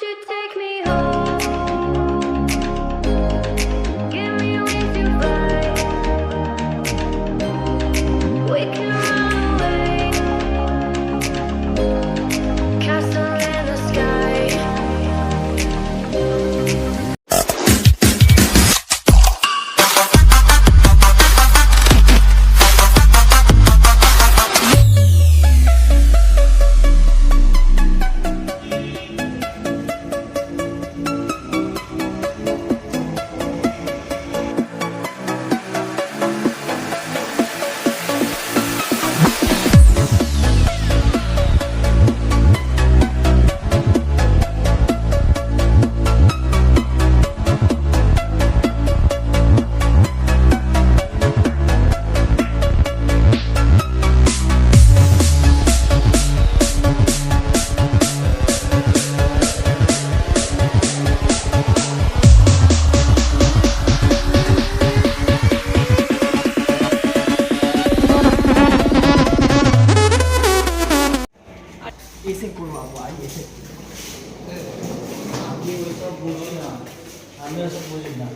You take me আমি ওইসব বুঝি না আমি ওসব বুঝি না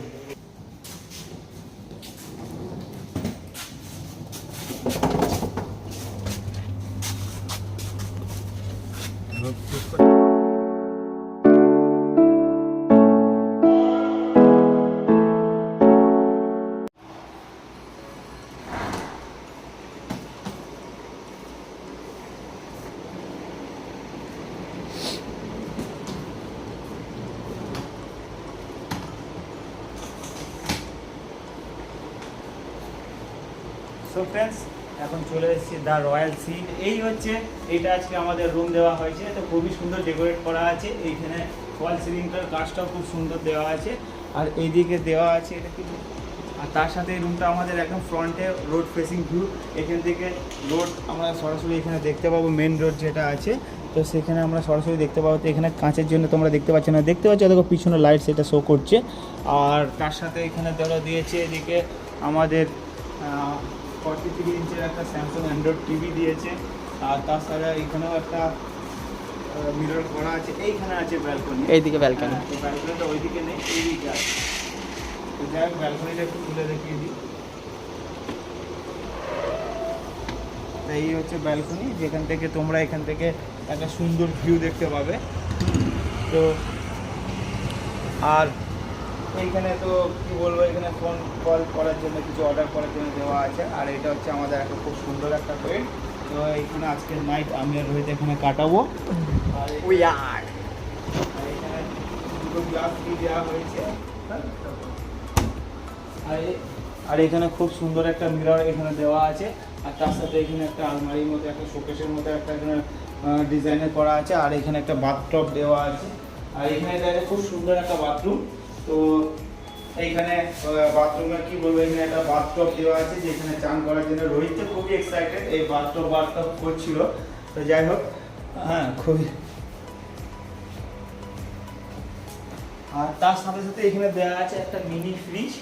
সো ফ্রেন্ডস এখন চলে এসেছি দ্য রয়্যাল সি এই হচ্ছে, এটা আজকে আমাদের রুম দেওয়া হয়েছে। তো খুবই সুন্দর ডেকোরেট করা আছে। এইখানে ফল সিলিংটার কাজটাও খুব সুন্দর দেওয়া আছে। আর এইদিকে দেওয়া আছে এটা কি আর তার সাথে এই রুমটা আমাদের একদম ফ্রন্টে রোড ফেসিং ভিউ এখান থেকে রোড আমরা সরাসরি এখানে দেখতে পাবো মেন রোড যেটা আছে। তো সেখানে আমরা সরাসরি দেখতে পাবো। তো এখানে কাঁচের জন্য তোমরা দেখতে পাচ্ছ না। দেখতে পাচ্ছ দেখো পিছনে লাইট সেটা শো করছে। আর তার সাথে এখানে ধরো দিয়েছে এদিকে আমাদের ফর্টি থ্রি ইঞ্চের একটা স্যামসাং অ্যান্ড্রয়েড টিভি দিয়েছে। আর তাছাড়া এখানেও একটা মিরর করা আছে। এইখানে আছে ব্যালকনি এইদিকে ব্যালকনি ব্যালকনিটা ওইদিকে নেই এইদিকে আছে। তো যাই হোক ব্যালকনিটা একটু খুলে দেখিয়ে দিই। এই হচ্ছে ব্যালকনি যেখান থেকে তোমরা এখান থেকে একটা সুন্দর ভিউ দেখতে পাবে। তো আর এইখানে তো কি বলব এখানে ফোন কল করার জন্য কিছু অর্ডার করার জন্য দেওয়া আছে। আর এটা হচ্ছে আমাদের একটা খুব সুন্দর একটা বেড তো এখানে আজকের নাইট আমি আর রোহিত এখানে কাটাবো। আর এখানে দুটো গ্লাস দিয়ে দেওয়া হয়েছে। আর আর এখানে খুব সুন্দর একটা মিরর এখানে দেওয়া আছে। আর তার সাথে এখানে একটা আলমারির মতো একটা শোকেসের মতো একটা এখানে ডিজাইনের করা আছে। আর এখানে একটা বাথটব দেওয়া আছে। আর এখানে খুব সুন্দর একটা বাথরুম তো এইখানে বাথরুমে কি বলব, এখানে একটা বাথটব দেওয়া আছে, যেখানে চান করার জন্য রোহিত তো খুবই এক্সাইটেড এই বাথটব বাথটব করছিল। তো যাই হোক হ্যাঁ খুবই। আর তার সাথে সাথে এখানে দেওয়া আছে একটা মিনি ফ্রিজ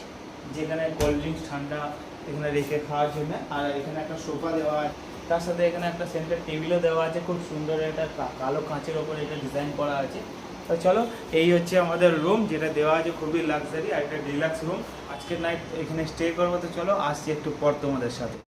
যেখানে কোল্ড ড্রিঙ্কস ঠান্ডা এখানে রেখে খাওয়ার জন্য। আর এখানে একটা সোফা দেওয়া আছে, তার সাথে এখানে একটা সেন্টার টেবিলও দেওয়া আছে, খুব সুন্দর একটা কালো কাঁচের ওপর এটা ডিজাইন করা আছে। তো চলো, এই হচ্ছে আমাদের রুম যেটা দেওয়া আছে খুবই লাক্সারি আর একটা ডিলাক্স রুম আজকের নাইট এখানে স্টে করব, তো চলো, আসছি একটু পর তোমাদের সাথে।